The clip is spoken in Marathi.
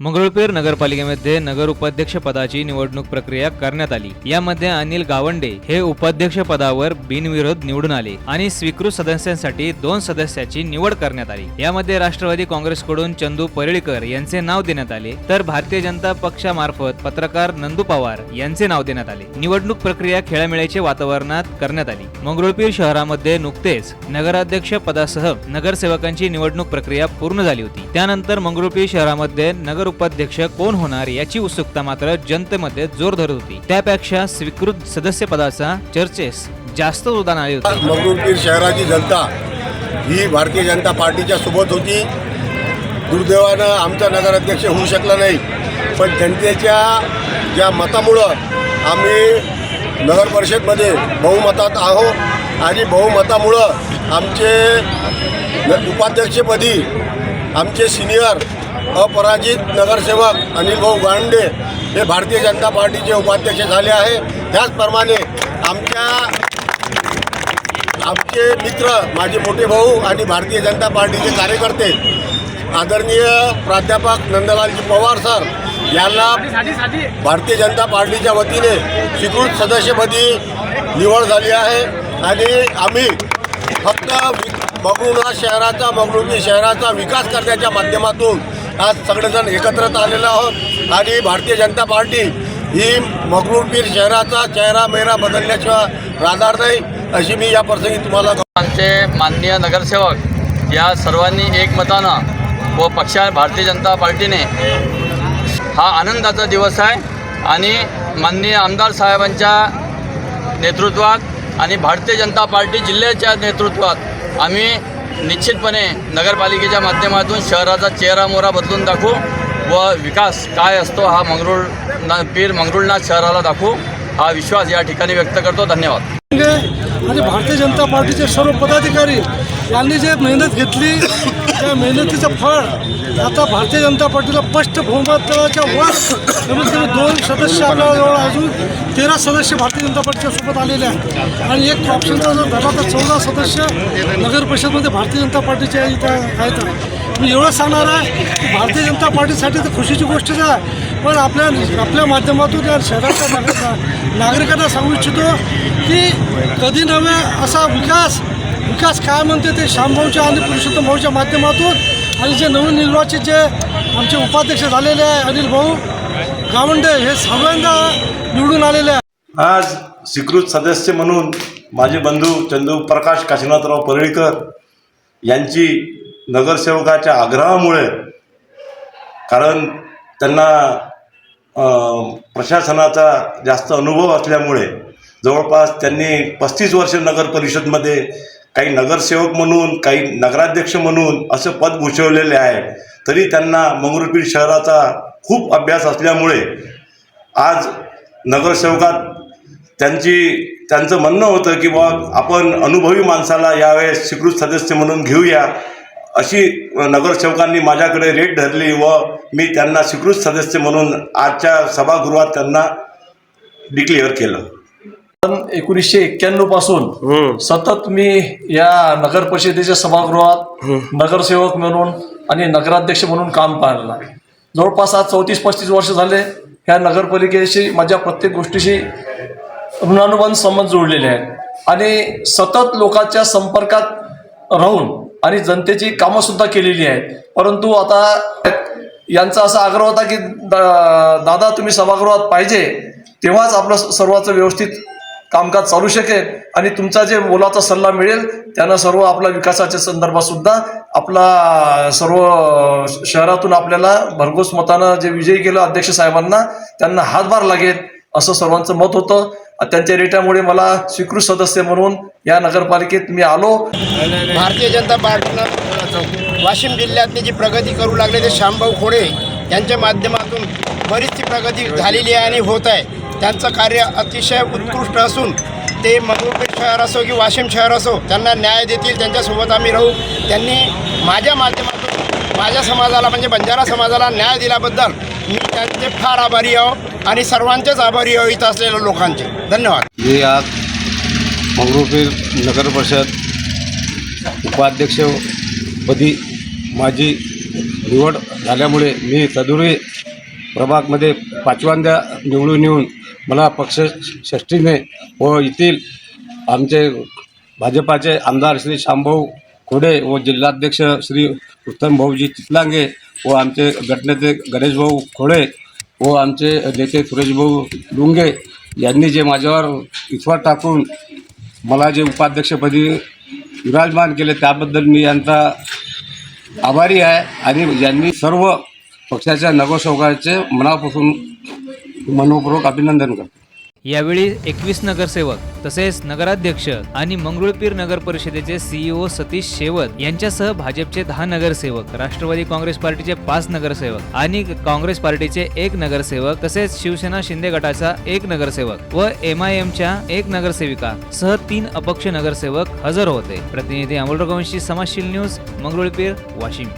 मंगरुळपीर नगरपालिकेमध्ये नगर उपाध्यक्ष पदाची निवडणूक प्रक्रिया करण्यात आली. यामध्ये अनिल गावंडे हे उपाध्यक्ष पदावर बिनविरोध निवडून आले आणि स्वीकृत सदस्यांसाठी दोन सदस्याची निवड करण्यात आली. यामध्ये राष्ट्रवादी काँग्रेसकडून चंदू परळीकर यांचे नाव देण्यात आले तर भारतीय जनता पक्षामार्फत पत्रकार नंदू पवार यांचे नाव देण्यात आले. निवडणूक प्रक्रिया खेळामेळ्याच्या वातावरणात करण्यात आली. मंगरुळपीर शहरामध्ये नुकतेच नगराध्यक्ष पदासह नगरसेवकांची निवडणूक प्रक्रिया पूर्ण झाली होती. त्यानंतर मंगरुळपीर शहरामध्ये नगर उपाध्यक्ष कोण होणार याची उत्सुकता मात्र जनतेमध्ये जोर धरत होती. त्यापेक्षा स्वीकृत सदस्य पदाचा चर्चेस जास्त उदाहरण आले होते. मंगरुळपीर शहराची जनता ही भारतीय जनता पार्टीच्या सोबत होती. दुर्दैवानं आमचा नगराध्यक्ष होऊ शकला नाही. पण जनतेच्या ज्या मतामुळं आम्ही नगर परिषदमध्ये बहुमतात आहोत आणि बहुमतामुळं आमचे उपाध्यक्षपदी आमचे सिनियर अपराजित नगरसेवक अनिल भाऊ गांडे हे भारतीय जनता पार्टीचे उपाध्यक्ष झाले आहे. त्याचप्रमाणे आमच्या आमचे मित्र माझे मोठे भाऊ आणि भारतीय जनता पार्टीचे कार्यकर्ते आदरणीय प्राध्यापक नंदलालजी पवार सर यांना भारतीय जनता पार्टीच्या वतीने स्वीकृत सदस्यपदी निवड झाली आहे. आणि आम्ही फक्त मगरुणा शहराचा मगरुणी शहराचा विकास करण्याच्या माध्यमातून आज सगळेजण एकत्रित आलेलो आहोत. आणि भारतीय जनता पार्टी ही मंगरुळपीर शहराचा चेहरा मेहरा बदलण्याशिवाय राहणार नाही अशी मी या प्रसंगी तुम्हाला आमचे माननीय नगरसेवक या सर्वांनी एकमतानं व पक्षा भारतीय जनता पार्टीने हा आनंदाचा दिवस आहे. आणि माननीय आमदार साहेबांच्या नेतृत्वात आणि भारतीय जनता पार्टी जिल्ह्याच्या नेतृत्वात आम्ही निश्चितपणे नगरपालिकेच्या माध्यमातून शहराचा चेहरा मोहरा बदलून दाखवू व विकास काय असतो हा मंगरुळ ना पीर मंगरुळनाथ शहराला दाखवू. हा विश्वास या ठिकाणी व्यक्त करतो. धन्यवाद. आणि भारतीय जनता पार्टीचे सर्व पदाधिकारी यांनी जे मेहनत घेतली त्या मेहनतीचं फळ आता भारतीय जनता पार्टीला स्पष्ट बहुमताच्या वर कमीत कमी दोन सदस्य आपल्याजवळ अजून तेरा सदस्य भारतीय जनता पार्टीच्या सोबत आलेले आहेत. आणि एक ऑप्शनचा जर धरला तर चौदा सदस्य नगर परिषदमध्ये भारतीय जनता पार्टीच्या इथं आहेत. मी एवढं सांगणार आहे की भारतीय जनता पार्टीसाठी तर खुशीची गोष्टच आहे. पण आपल्या आपल्या माध्यमातून या शहराच्या नागरिक नागरिकांना सांगू इच्छितो की कधी नव्हे असा विकास विकास काय म्हणते ते श्यामभाऊच्या आणि पुरुषोत्तम भाऊच्या माध्यमातून आणि जे नवीन निर्वाचित जे आमचे उपाध्यक्ष झालेले आहे अनिल भाऊ गावंडे हे सगळ्यांना निवडून आलेले आहे. आज स्वीकृत सदस्य म्हणून माझे बंधू चंदू प्रकाश काशीनाथराव परळीकर यांची नगरसेवकाच्या आग्रहामुळे कारण त्यांना प्रशासनाचा जास्त अनुभव असल्यामुळे जवळपास त्यांनी पस्तीस वर्ष नगर परिषदमध्ये काही नगरसेवक म्हणून काही नगराध्यक्ष म्हणून असं पद भूषवलेले आहे. तरी त्यांना मंगरुळपीर शहराचा खूप अभ्यास असल्यामुळे आज नगरसेवकात त्यांची त्यांचं म्हणणं होतं की बा आपण अनुभवी माणसाला यावेळेस स्वीकृत सदस्य म्हणून घेऊया. अशी नगरसेवकांनी माझ्याकडे रेट धरली व मी त्यांना स्वीकृत सदस्य म्हणून आजच्या सभागृहात त्यांना डिक्लेअर केलं. एकोणीसशे एक्क्याण्णवपासून सतत मी या नगर परिषदेच्या सभागृहात नगरसेवक म्हणून आणि नगराध्यक्ष म्हणून काम पाहिलं. जवळपास आज चौतीस पस्तीस वर्ष झाले ह्या नगरपालिकेशी माझ्या प्रत्येक गोष्टीशी ऋणानुबंध संबंध जोडलेले आहेत. आणि सतत लोकांच्या संपर्कात राहून आणि जनतेची कामं सुद्धा केलेली आहेत. परंतु आता यांचा असा आग्रह होता की दादा तुम्ही सभागृहात पाहिजे तेव्हाच आपलं सर्वांचं व्यवस्थित कामकाज चालू शकेल आणि तुमचा जे मोलाचा सल्ला मिळेल त्यानं सर्व आपला विकासाच्या संदर्भात सुद्धा आपला सर्व शहरातून आपल्याला भरघोस मतानं जे विजयी केलं अध्यक्ष साहेबांना त्यांना हातभार लागेल असं सर्वांचं मत होतं. त्यांच्या रेट्यामुळे मला स्वीकृत सदस्य म्हणून या नगरपालिकेत मी आलो. भारतीय जनता पार्टीनं वाशिम जिल्ह्यातली जी प्रगती करू लागले ते श्यामभाऊ खोडे यांच्या माध्यमातून बरीचशी प्रगती झालेली आहे आणि होत आहे. त्यांचं कार्य अतिशय उत्कृष्ट असून ते मंगळपेठ शहर असो की वाशिम शहर असो त्यांना न्याय देतील त्यांच्यासोबत आम्ही राहू. त्यांनी माझ्या माध्यमातून माझ्या समाजाला म्हणजे बंजारा समाजाला न्याय दिल्याबद्दल मी त्यांचे फार आभारी आहो आणि सर्वांचेच आभारी आहो इथं असलेल्या लोकांचे. धन्यवाद. मी आज मंगरुळपीर नगर परिषद उपाध्यक्षपदी माझी निवड झाल्यामुळे मी तदुरी प्रभागमध्ये पाचव्यांदा निवडून येऊन मला पक्षष्टीने व येथील आमचे भाजपाचे आमदार श्री श्यामभाऊ खोडे व जिल्हाध्यक्ष श्री उत्तम भाऊजी चितलांगे व आमचे गटनेते गणेशभाऊ खोडे व आमचे नेते सुरेशभाऊ डुंगे यांनी जे माझ्यावर विश्वास टाकून मला जे उपाध्यक्षपदी विराजमान केले त्याबद्दल मी यांचा आभारी आहे आणि यांनी सर्व पक्षाच्या नगरसेवकाचे मनापासून मनपूर्वक अभिनंदन करतो. यावेळी एकवीस नगरसेवक तसेच नगराध्यक्ष आणि मंगरुळपीर नगर परिषदेचे सीईओ सतीश शेवत यांच्यासह भाजपचे दहा नगरसेवक राष्ट्रवादी काँग्रेस पार्टीचे पाच नगरसेवक आणि काँग्रेस पार्टीचे एक नगरसेवक तसेच शिवसेना शिंदे गटाचा एक नगरसेवक व एम आय एमच्या एक नगरसेविका सह तीन अपक्ष नगरसेवक हजर होते. प्रतिनिधी अमोल रघुवंशी समाजशील न्यूज मंगरुळपीर वाशिम.